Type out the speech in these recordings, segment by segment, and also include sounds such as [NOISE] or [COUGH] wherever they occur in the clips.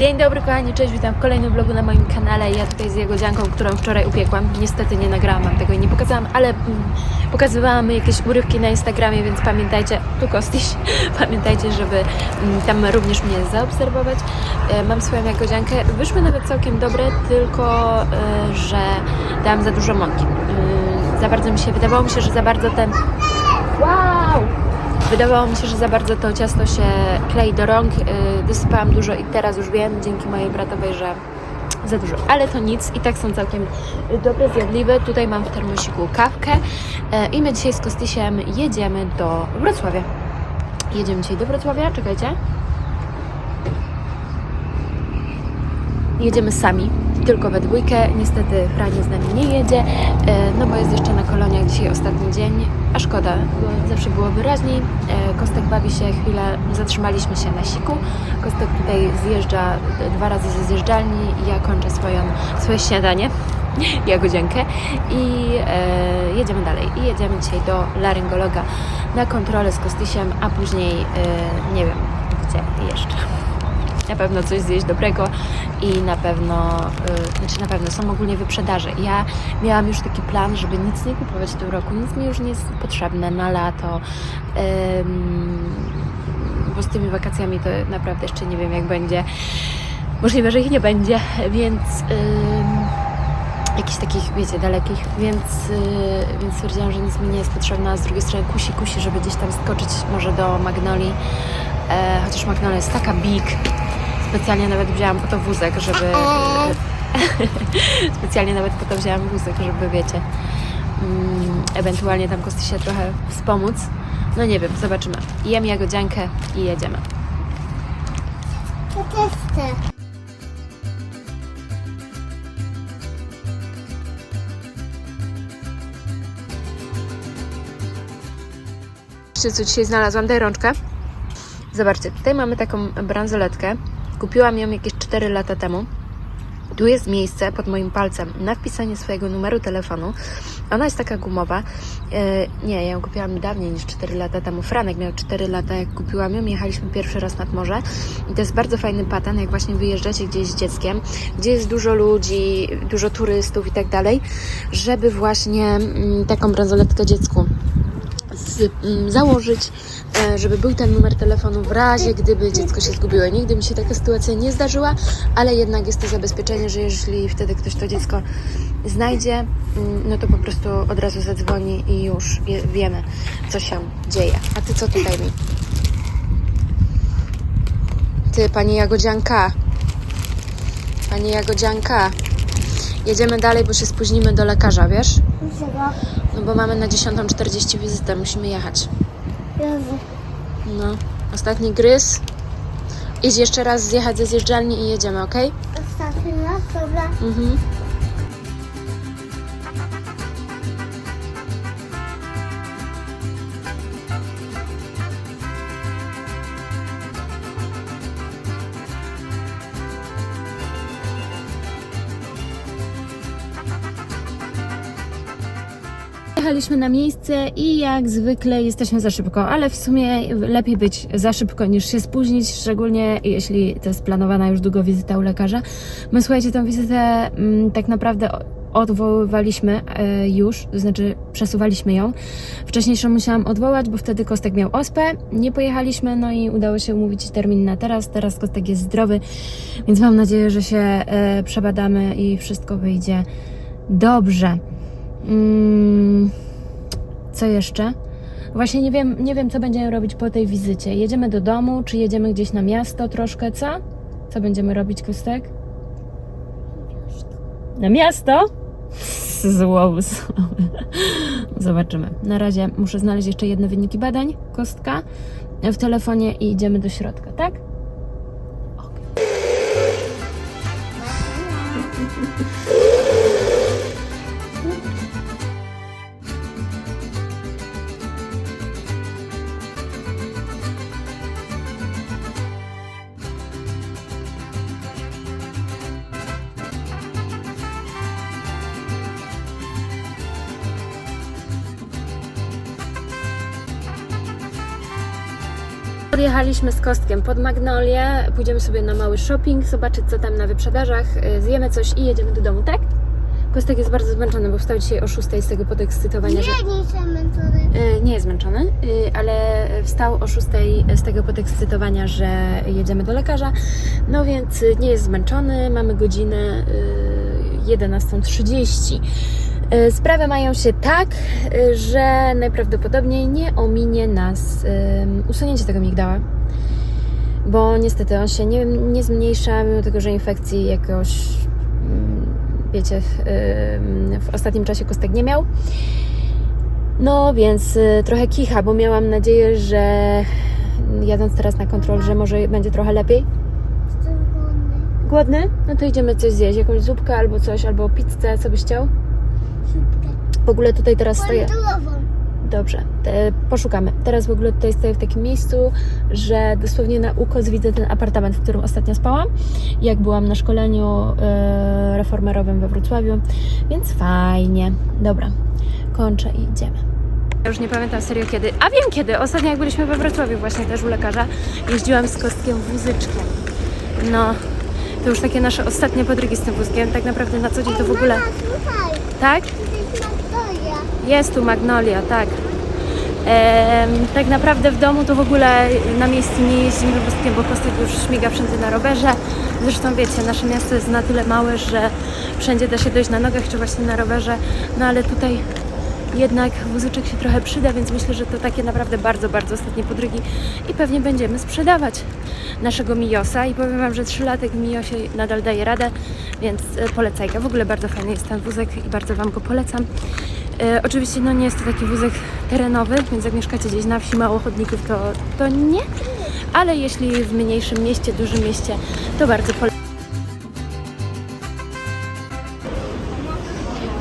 Dzień dobry kochani, cześć, witam w kolejnym vlogu na moim kanale. Ja tutaj z Jagodzianką, którą wczoraj upiekłam. Niestety nie nagrałam wam tego i nie pokazałam, ale mm, pokazywałam jakieś urywki na Instagramie, więc pamiętajcie, tu Kostiś, [LAUGHS] pamiętajcie, żeby mm, tam również mnie zaobserwować. E, Mam swoją Jagodziankę. Wyszły nawet całkiem dobre, tylko e, że dałam za dużo mąki. E, Za bardzo mi się, wydawało mi się, że za bardzo ten... Wydawało mi się, że za bardzo to ciasto się klei do rąk. Yy, Dosypałam dużo i teraz już wiem, dzięki mojej bratowej, że za dużo. Ale to nic i tak są całkiem dobre, zjadliwe. Tutaj mam w termosiku kawkę yy, i my dzisiaj z Kostisiem jedziemy do Wrocławia. Jedziemy dzisiaj do Wrocławia, czekajcie. Jedziemy sami, tylko we dwójkę. Niestety Franie z nami nie jedzie, e, no bo jest jeszcze na koloniach dzisiaj ostatni dzień, a szkoda, bo zawsze było wyraźniej. E, Kostek bawi się chwilę, zatrzymaliśmy się na siku. Kostek tutaj zjeżdża dwa razy ze zjeżdżalni, ja kończę swoją, swoje śniadanie. [LAUGHS] Jagodziankę i e, jedziemy dalej. I jedziemy dzisiaj do laryngologa na kontrolę z Kostisiem, a później e, nie wiem gdzie jeszcze na pewno coś zjeść dobrego i na pewno, y, znaczy na pewno są ogólnie wyprzedaże. Ja miałam już taki plan, żeby nic nie kupować w tym roku, nic mi już nie jest potrzebne na lato, ym, bo z tymi wakacjami to naprawdę jeszcze nie wiem jak będzie. Możliwe, że ich nie będzie, więc ym, jakichś takich, wiecie, dalekich, więc, yy, więc stwierdziłam, że nic mi nie jest potrzebne, a z drugiej strony kusi, kusi, żeby gdzieś tam skoczyć może do Magnolii, e, chociaż Magnolia jest taka big, specjalnie nawet wzięłam po to wózek, żeby... [LAUGHS] specjalnie nawet po to wzięłam wózek, żeby, wiecie, mm, ewentualnie tam Kostysie trochę wspomóc. No nie wiem, zobaczymy. Jem jagodziankę i jedziemy. To też chcę. Zobaczcie, co dzisiaj znalazłam. Daj rączkę. Zobaczcie, tutaj mamy taką bransoletkę. Kupiłam ją jakieś 4 lata temu. Tu jest miejsce pod moim palcem na wpisanie swojego numeru telefonu. Ona jest taka gumowa. E, nie, ja ją kupiłam dawniej niż 4 lata temu. Franek miał 4 lata, jak kupiłam ją. Jechaliśmy pierwszy raz nad morze. I to jest bardzo fajny patent, jak właśnie wyjeżdżacie gdzieś z dzieckiem, gdzie jest dużo ludzi, dużo turystów i tak dalej, żeby właśnie mm, taką bransoletkę dziecku mm, założyć, żeby był ten numer telefonu w razie, gdyby dziecko się zgubiło. Nigdy mi się taka sytuacja nie zdarzyła, ale jednak jest to zabezpieczenie, że jeżeli wtedy ktoś to dziecko znajdzie, mm, no to po prostu od razu zadzwoni i już wie, wiemy, co się dzieje. A ty co tutaj mi? Ty, pani Jagodzianka. Pani Jagodzianka. Jedziemy dalej, bo się spóźnimy do lekarza, wiesz? No bo mamy na 10.40 wizytę, musimy jechać. Jezu. No, ostatni gryz. Idź jeszcze raz zjechać ze zjeżdżalni i jedziemy, ok? Ostatni raz, dobra. Mhm. Jechaliśmy na miejsce i jak zwykle jesteśmy za szybko, ale w sumie lepiej być za szybko niż się spóźnić, szczególnie jeśli to jest planowana już długo wizyta u lekarza. My słuchajcie, tę wizytę mm, tak naprawdę odwoływaliśmy e, już, to znaczy przesuwaliśmy ją. Wcześniejszą musiałam odwołać, bo wtedy Kostek miał ospę, nie pojechaliśmy, no i udało się umówić termin na teraz. Teraz Kostek jest zdrowy, więc mam nadzieję, że się e, przebadamy i wszystko wyjdzie dobrze. Mm, co jeszcze? Właśnie nie wiem, nie wiem, co będziemy robić po tej wizycie. Jedziemy do domu, czy jedziemy gdzieś na miasto troszkę, co? Co będziemy robić, Kostek? Na miasto? [LAUGHS] Zło, zło. Zobaczymy. Na razie muszę znaleźć jeszcze jedne wyniki badań, kostka w telefonie i idziemy do środka, tak? Odjechaliśmy z Kostkiem pod Magnolię, pójdziemy sobie na mały shopping, zobaczyć co tam na wyprzedażach, y, zjemy coś i jedziemy do domu, tak? Kostek jest bardzo zmęczony, bo wstał dzisiaj o 6 z tego podekscytowania, że... Nie, nie jestem mentory. Y, Nie jest zmęczony, y, ale wstał o 6 z tego podekscytowania, że jedziemy do lekarza. No więc nie jest zmęczony, mamy godzinę y, 11.30. Y, Sprawy mają się tak, y, że najprawdopodobniej nie ominie nas usunięcie tego migdała. Bo niestety on się nie, nie zmniejsza, mimo tego, że infekcji jakoś, mm, wiecie, w, ostatnim czasie kostek nie miał. No więc y, trochę kicha, bo miałam nadzieję, że jadąc teraz na kontrol, że może będzie trochę lepiej. Głodny? No to idziemy coś zjeść, jakąś zupkę albo coś, albo pizzę, co byś chciał? W ogóle tutaj teraz stoję. Dobrze, te, poszukamy. Teraz w ogóle tutaj stoję w takim miejscu, że dosłownie na ukos widzę ten apartament, w którym ostatnio spałam, jak byłam na szkoleniu e, reformerowym we Wrocławiu, więc fajnie. Dobra, kończę i idziemy. Ja już nie pamiętam serio kiedy, a wiem kiedy. Ostatnio jak byliśmy we Wrocławiu właśnie też u lekarza, jeździłam z kostkiem wózyczkiem. No, to już takie nasze ostatnie podrygi z tym wózkiem. Tak naprawdę na co dzień to w ogóle... Tak? Jest tu Magnolia, tak. Em, tak naprawdę w domu to w ogóle na miejscu nie jeździmy wózkiem, bo Kostek już śmiga wszędzie na rowerze. Zresztą wiecie, nasze miasto jest na tyle małe, że wszędzie da się dojść na nogach czy właśnie na rowerze. No ale tutaj jednak wózyczek się trochę przyda, więc myślę, że to takie naprawdę bardzo, bardzo ostatnie podrygi i pewnie będziemy sprzedawać naszego Miosa i powiem Wam, że trzylatek w Miosie nadal daje radę, więc e, polecajka. W ogóle bardzo fajny jest ten wózek i bardzo Wam go polecam. E, oczywiście no nie jest to taki wózek terenowy, więc jak mieszkacie gdzieś na wsi, mało chodników, to, to nie. Ale jeśli w mniejszym mieście, dużym mieście, to bardzo polecam.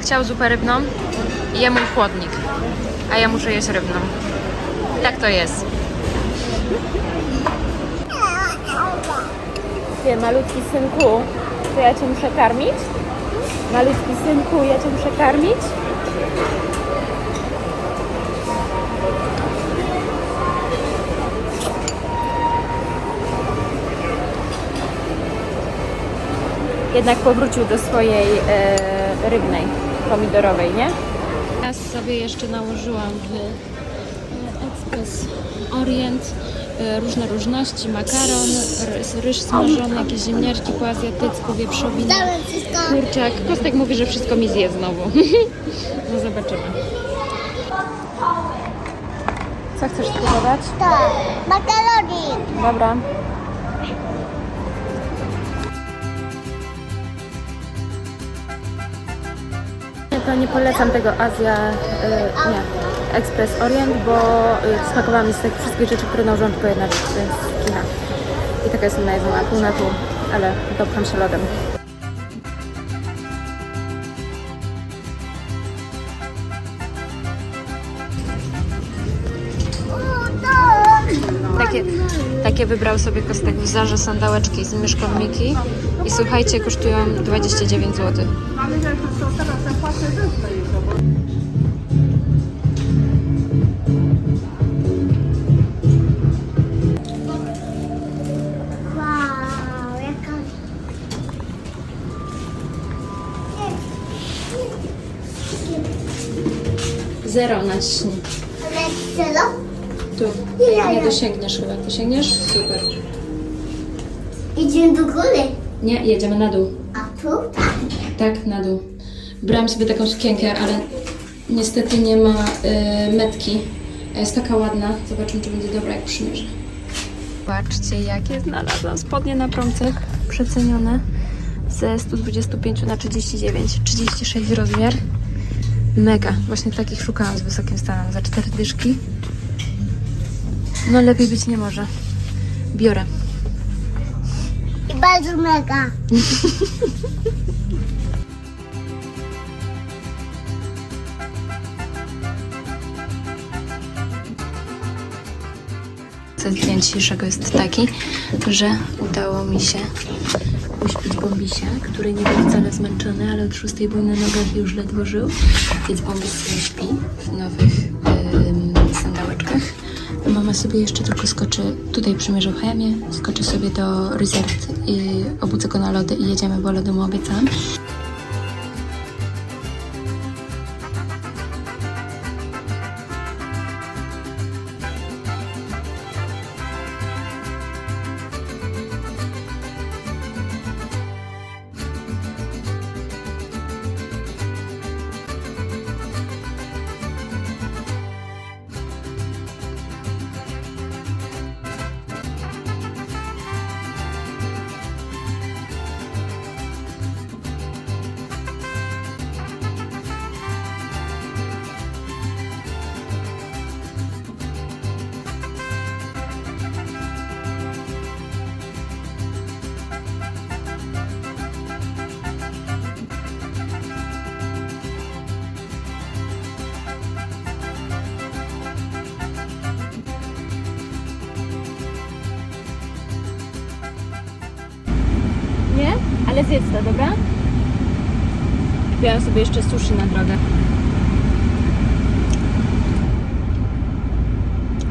Chciał zupę rybną i jemu chłodnik, a ja muszę jeść rybną. Tak to jest. Ty, malutki synku, to ja cię muszę karmić? Malutki synku, ja cię muszę karmić? Jednak powrócił do swojej e, rybnej, pomidorowej, nie? Ja sobie jeszcze nałożyłam w e, Express Orient e, różne różności, makaron, ry- ryż smażony, jakieś ziemniaczki po azjatycku, wieprzowina, kurczak. Kostek mówi, że wszystko mi zje znowu. [LAUGHS] no zobaczymy. Co chcesz spróbować? Tak. Makaroni. Dobra. Ja nie polecam tego Azja, y, nie, Express Orient, bo y, mi z tych wszystkich rzeczy, które nałożyłam tylko jedna rzecz, to kina. I taka jest inna jedzona, pół na pół, ale dopcham się lodem. Takie, takie wybrał sobie kostek w Zarze sandałeczki z myszką Miki i słuchajcie, kosztują 29 zł. Wow, jaka... Zero? Tu. Ja, Nie dosięgniesz chyba. Dosięgniesz? Super. Idziemy do góry. Nie, jedziemy na dół. A tu? Tak. Tak, na dół. Brałam sobie taką sukienkę, ale niestety nie ma y, metki. A jest taka ładna. Zobaczymy, czy będzie dobra, jak przymierzę. Patrzcie, jakie znalazłam spodnie na promce. Przecenione. Ze 125 na 39. 36 rozmiar. Mega. Właśnie takich szukałam z wysokim stanem. Za 4 dyszki. No lepiej być nie może. Biorę. I bardzo mega. Cel dnia dzisiejszego jest taki, że udało mi się uśpić Bombisia, który nie był wcale zmęczony, ale od 6 był na nogach i już ledwo żył. Więc Bombis śpi w nowych. Mama sobie jeszcze tylko skoczy, tutaj przymierzę chemię, skoczy sobie do Resort i obudzę go na lody i jedziemy, bo lody mu obiecałam. Zjedz to, dobra? Kupiłam sobie jeszcze sushi na drogę.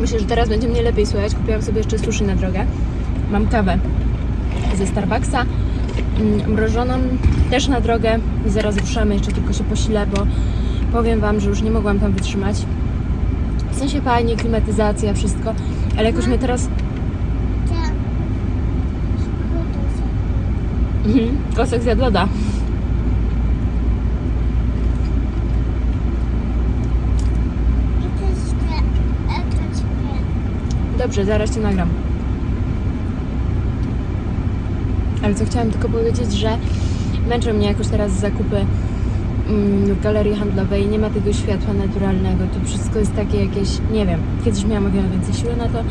Myślę, że teraz będzie mnie lepiej słychać. Kupiłam sobie jeszcze sushi na drogę. Mam kawę ze Starbucksa. mm, Mrożoną też na drogę. I zaraz ruszamy. Jeszcze tylko się posilę, bo powiem Wam, że już nie mogłam tam wytrzymać. W sensie fajnie, klimatyzacja, wszystko. Ale jakoś mnie teraz... Mhm, kosek zjadł loda. Dobrze, zaraz Cię nagram. Ale co chciałam tylko powiedzieć, że męczą mnie jakoś teraz zakupy w galerii handlowej. Nie ma tego światła naturalnego. To wszystko jest takie jakieś, nie wiem, kiedyś miałam o wiele więcej siły na to.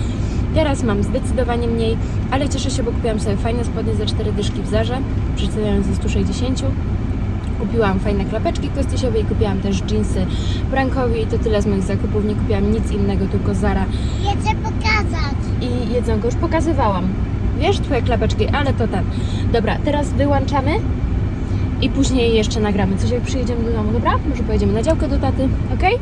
Teraz mam zdecydowanie mniej, ale cieszę się, bo kupiłam sobie fajne spodnie za 4 dyszki w Zarze, przeceniając ze 160. Kupiłam fajne klapeczki kostysiowe i kupiłam też jeansy Frankowi i to tyle z moich zakupów. Nie kupiłam nic innego, tylko Zara chcę pokazać. i jedzonko już pokazywałam. Wiesz, twoje klapeczki, ale to ten. Dobra, teraz wyłączamy i później jeszcze nagramy coś jak przyjedziemy do domu, dobra? Może pojedziemy na działkę do taty, ok?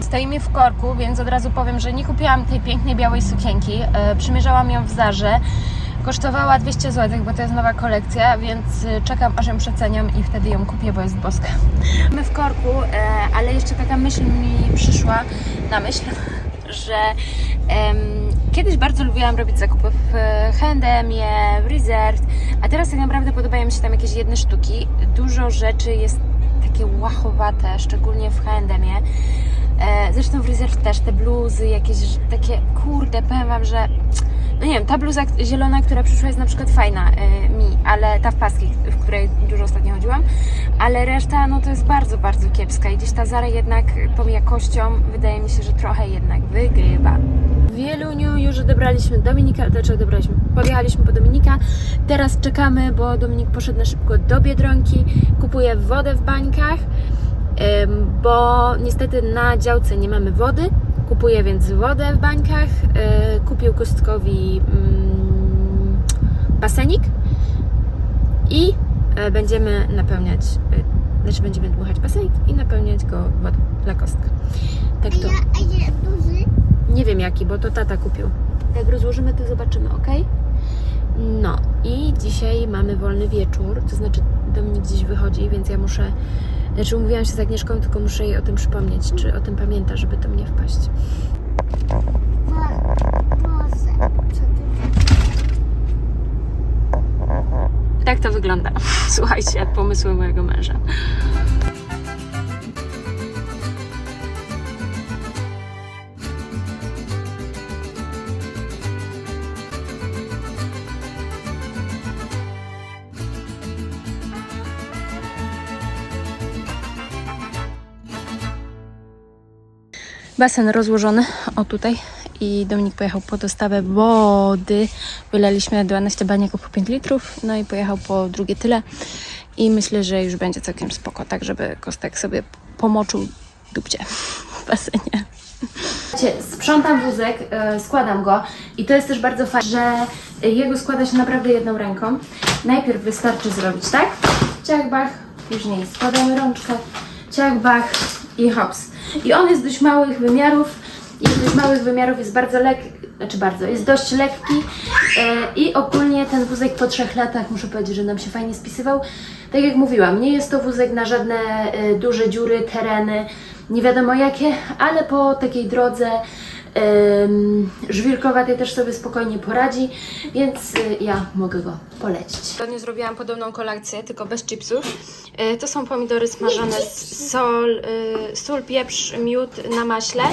Stoimy w korku, więc od razu powiem, że nie kupiłam tej pięknej białej sukienki. E, przymierzałam ją w Zarze. Kosztowała 200 zł, bo to jest nowa kolekcja, więc e, czekam aż ją przeceniam i wtedy ją kupię, bo jest boska. My w korku, e, ale jeszcze taka myśl mi przyszła na myśl, [LAUGHS] że em, kiedyś bardzo lubiłam robić zakupy w H&M-ie, w Resort, a teraz tak naprawdę podobają mi się tam jakieś jedne sztuki. Dużo rzeczy jest takie łachowate, szczególnie w. E, Zresztą w Resort też te bluzy, jakieś takie, kurde, powiem Wam, że no nie wiem, ta bluza zielona, która przyszła jest na przykład fajna e, mi, ale ta w paski, w której dużo ostatnio chodziłam, ale reszta no to jest bardzo, bardzo kiepska i gdzieś ta Zara jednak tą jakością wydaje mi się, że trochę jednak wygrywa. W Wieluniu już odebraliśmy Dominika, znaczy odebraliśmy, podjechaliśmy po Dominika, teraz czekamy, bo Dominik poszedł na szybko do Biedronki, kupuje wodę w bańkach, bo niestety na działce nie mamy wody. Kupuję więc wodę w bańkach. Yy, Kupił Kostkowi mm, basenik i e, będziemy napełniać, e, znaczy będziemy dmuchać basenik i napełniać go wodą dla Kostka. Tak A to, ja, a ja duży. nie wiem jaki, bo to tata kupił. Jak rozłożymy, to zobaczymy, ok? No i dzisiaj mamy wolny wieczór, to znaczy Dominik gdzieś wychodzi, więc ja muszę, znaczy umówiłam się z Agnieszką, tylko muszę jej o tym przypomnieć, czy o tym pamięta, żeby to mnie wpaść. Tak to wygląda. [LAUGHS] Słuchajcie, pomysły mojego męża. Basen rozłożony, o tutaj. I Dominik pojechał po dostawę wody. Wylaliśmy 12 baniaków po 5 litrów, no i pojechał po drugie tyle. I myślę, że już będzie całkiem spoko, tak żeby Kostek sobie pomoczył dupcie [LAUGHS] w basenie. Sprzątam wózek, e, składam go i to jest też bardzo fajne, że jego składa się naprawdę jedną ręką. Najpierw wystarczy zrobić tak, ciach, bach, później składamy rączkę, ciach, bach i hops. I on jest dość małych wymiarów, jest dość małych wymiarów, jest bardzo lekki, znaczy bardzo, jest dość lekki e, i ogólnie ten wózek po trzech latach muszę powiedzieć, że nam się fajnie spisywał. Tak jak mówiłam, nie jest to wózek na żadne e, duże dziury, tereny, nie wiadomo jakie, ale po takiej drodze żwirkowatej też sobie spokojnie poradzi, więc y, ja mogę go polecić. Ostatnio zrobiłam podobną kolekcję, tylko bez chipsów. Y, To są pomidory smażone z sol, y, sól, pieprz, miód na maśle.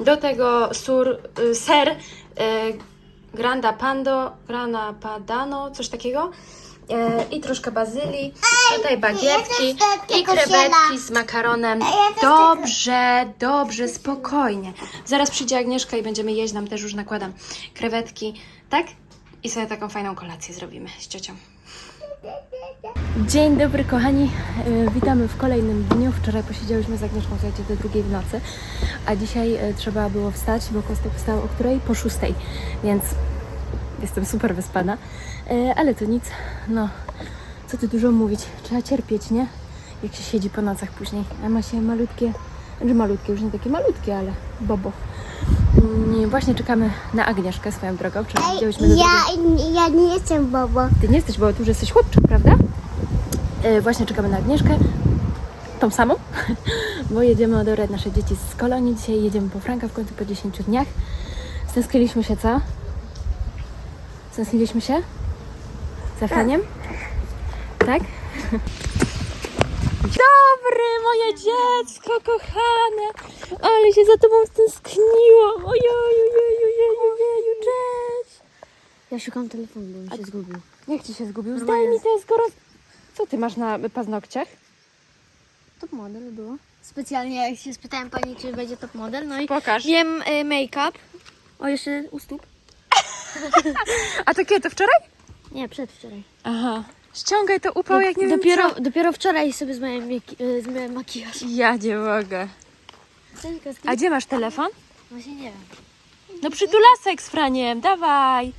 Do tego sur, ser Granda Pando, Grana Padano, coś takiego. Y, I troszkę bazylii, tutaj bagietki i krewetki z makaronem. Dobrze, dobrze, spokojnie. Zaraz przyjdzie Agnieszka i będziemy jeść, nam też już nakładam krewetki, tak? I sobie taką fajną kolację zrobimy z ciocią. Dzień dobry kochani, E, witamy w kolejnym dniu. Wczoraj posiedziałyśmy z Agnieszką, słuchajcie, do drugiej w nocy, a dzisiaj e, trzeba było wstać, bo Kostek wstał o której? Po szóstej, więc jestem super wyspana, E, ale to nic, no, co tu dużo mówić, trzeba cierpieć, nie? Jak się siedzi po nocach później, a ma się malutkie, znaczy malutkie, już nie takie malutkie, ale bobo. Mm, Właśnie czekamy na Agnieszkę swoją drogą, do drugiej... ja, ja nie jestem Bobo. Ty nie jesteś, bo ty już jesteś chłopczyk, prawda? E, właśnie czekamy na Agnieszkę. Tą samą, [LAUGHS] bo jedziemy odebrać nasze dzieci z kolonii. Dzisiaj jedziemy po Franka w końcu po 10 dniach. Stęskniliśmy się, co? Stęskniliśmy się? Za Franiem? Tak? [LAUGHS] Dobry, moje dziecko kochane! Ale się za tobą stęskniłam! Ojeju, jeju, jeju, jeju, cześć! Ja szukam telefonu, bo mi się zgubił. Jak ci się zgubił? Zdaj mi to skoro... Co ty masz na paznokciach? Top model było. Specjalnie jak się spytałem pani, czy będzie top model, no i Pokaż. wiem y, make-up. O, jeszcze u stóp. [LAUGHS] A to kiedy? To wczoraj? Nie, przedwczoraj. Aha. Ściągaj to upał jak nie dopiero, wiem co. dopiero wczoraj sobie zmyłem, maki- y, zmyłem makijaż. Ja nie mogę. A gdzie masz telefon? Właśnie nie wiem. No przytulasek z Franiem, dawaj.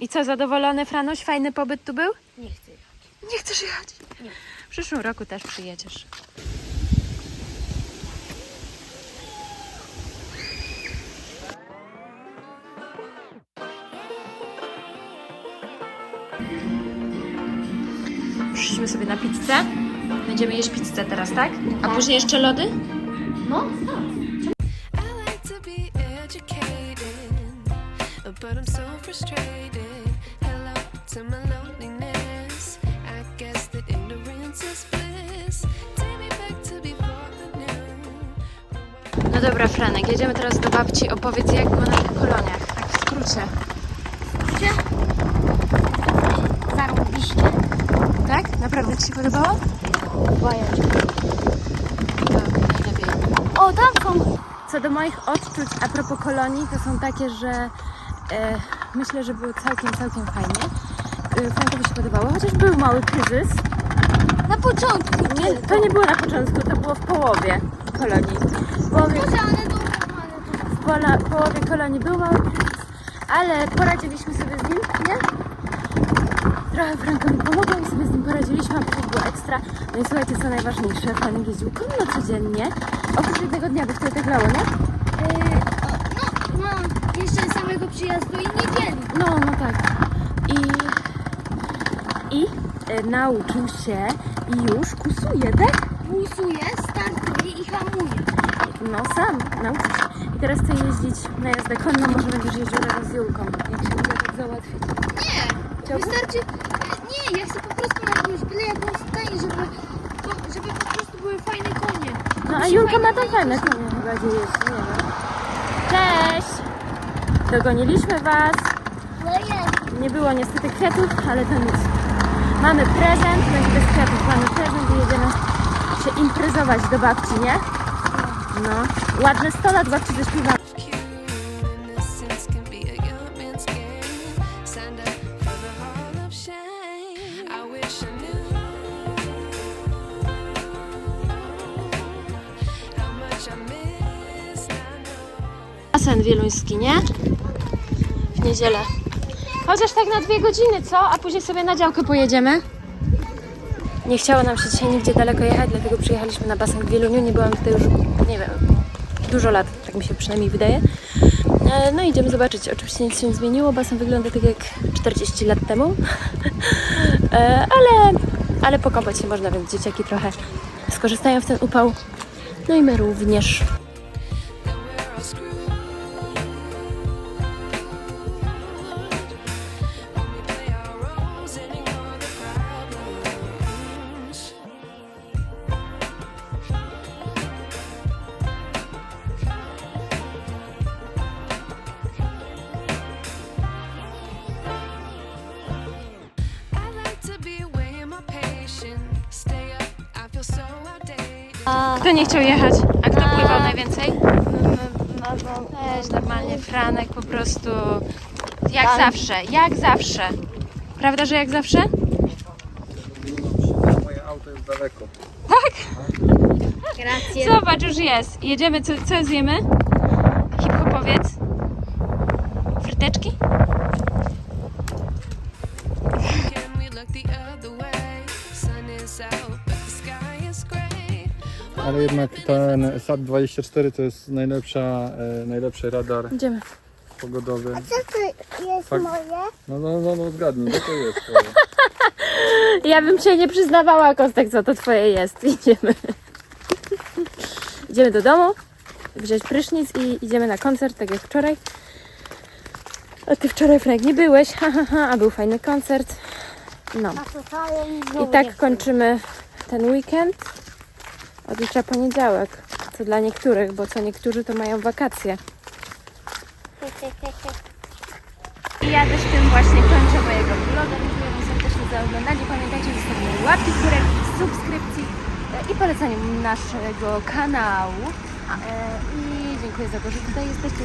I co, zadowolony Franuś? Fajny pobyt tu był? Nie chcę jechać. Nie chcesz jechać? Nie. W przyszłym roku też przyjedziesz. Przyszliśmy sobie na pizzę. Będziemy jeść pizzę teraz, tak? A później jeszcze lody? No, educated, but I'm so frustrated. Hello to my loneliness. I guess that ignorance is bliss. Take me back to before the new. No dobra, Franek, jedziemy teraz do babci. Opowiedz, jak było na tych koloniach, tak w skrócie. zarobiście. Tak? Naprawdę Ci się podobało? Najlepiej. O, tam są. Co do moich odczuć a propos kolonii, to są takie, że e, myślę, że były całkiem, całkiem fajnie. E, Frankowi się podobało, chociaż był mały kryzys. Na początku. Nie, to nie było na początku, to było w połowie kolonii. W połowie, pola, w połowie kolonii był mały kryzys, ale poradziliśmy sobie z nim, nie? Trochę Frankowi pomogłam i sobie z nim poradziliśmy, a potem było ekstra. No i słuchajcie, co najważniejsze, Franek jeździł konno codziennie, oprócz jednego dnia, bo wtedy tak lało, nie? Yy, o, no, no, jeszcze samego przyjazdu i niedzieli. No, no tak. I, i e, nauczył się i już kusuje, tak? Busuje, startuje i hamuje. No sam, nauczył się. I teraz chce jeździć na jazdę konną, może będziesz jeździł razem z Julką, jak się uda tak załatwić. Chciałbyś? wystarczy... Nie, ja chcę po prostu jakąś byle jakąś stanie, żeby, żeby po prostu były fajne konie. No a Julka ma tam fajne konie chyba gdzie jeździ, nie wiem. Cześć! Dogoniliśmy Was. No jest. Nie było niestety kwiatów, ale to nic. Mamy prezent, będzie bez kwiatów, mamy prezent i jedziemy się imprezować do babci, nie? No. Ładne 100 lat babci zaśpiewa. Basen wieluński, nie? W niedzielę. Chociaż tak na dwie godziny, co? A później sobie na działkę pojedziemy. Nie chciało nam się dzisiaj nigdzie daleko jechać, dlatego przyjechaliśmy na basen w Wieluniu. Nie byłam tutaj już, nie wiem, dużo lat, tak mi się przynajmniej wydaje. E, No idziemy zobaczyć. Oczywiście nic się nie zmieniło. Basen wygląda tak jak 40 lat temu. [LAUGHS] E, Ale, ale pokąpać się można, więc dzieciaki trochę skorzystają w ten upał. No i my również. Chciał jechać? A kto pływał najwięcej? Weź normalnie, Franek po prostu jak zawsze, jak zawsze. Prawda, że jak zawsze? Moje auto jest daleko. Grację. Zobacz, już jest. Jedziemy, co, co zjemy? Hip-hopowiec? Fryteczki? Ale jednak ten SAT-24 to jest najlepsza, e, najlepszy radar Idziemy. pogodowy. Co to jest Tak. moje? No, no, no, no zgadnij, co to jest? Ja bym się nie przyznawała, Kostek, co to twoje jest. [LAUGHS] Idziemy. Idziemy do domu, wziąć prysznic i idziemy na koncert, tak jak wczoraj. A ty wczoraj, Frank, nie byłeś, ha, ha, ha, a był fajny koncert. No. A to wcale I tak kończymy ten weekend. Od jutra poniedziałek. Co dla niektórych, bo co niektórzy to mają wakacje. I ja też tym właśnie kończę mojego vloga. Dziękuję Wam serdecznie za oglądanie. Pamiętajcie o zostawieniu łapki w górę, subskrypcji e, i polecaniu naszego kanału. E, I dziękuję za to, że tutaj jesteście,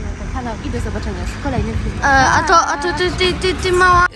mną ten kanał i do zobaczenia w kolejnym filmie. A to, a to ty, ty, ty, ty mała...